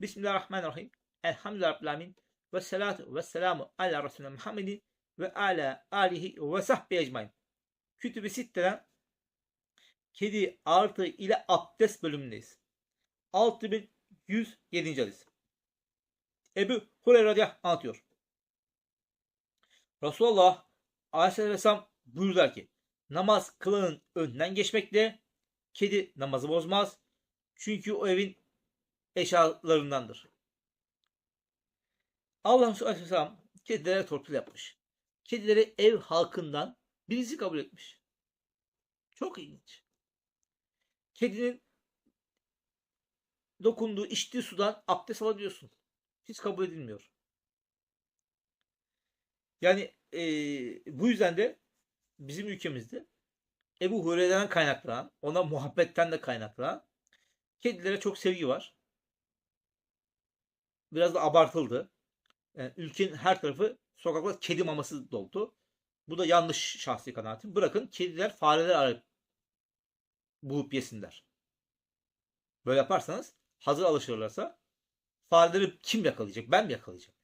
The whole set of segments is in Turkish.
Bismillahirrahmanirrahim. Elhamdülillahi. Ve salatu ve selamu ala Resulüne Muhammedin ve ala alihi ve sahbihi ecmain. Kütüb-i Sitte'den kedi artı ile abdest bölümündeyiz. 6107. hadis. Ebu Hureyre radıyallahu anlatıyor. Resulullah aleyhisselam buyurdular ki namaz kılanın önünden geçmekle kedi namazı bozmaz. Çünkü o evin eşyalarındandır. Allah Resulü Aleyhisselam kedilere torpil yapmış. Kedileri ev halkından birisi kabul etmiş. Çok ilginç. Kedinin dokunduğu, içtiği sudan abdest alabiliyorsun. Hiç kabul edilmiyor. Yani eee, bu yüzden de bizim ülkemizde Ebu Hureyre'den kaynaklanan, ona muhabbetten de kaynaklanan kedilere çok sevgi var. Biraz da abartıldı. Yani ülkenin her tarafı sokaklar kedi maması doldu. Bu da yanlış şahsi kanaatim. Bırakın kediler fareler arayıp bulup yesinler. Böyle yaparsanız hazır alışırlarsa fareleri kim yakalayacak? Ben mi yakalayacağım?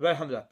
Velhamdülillah.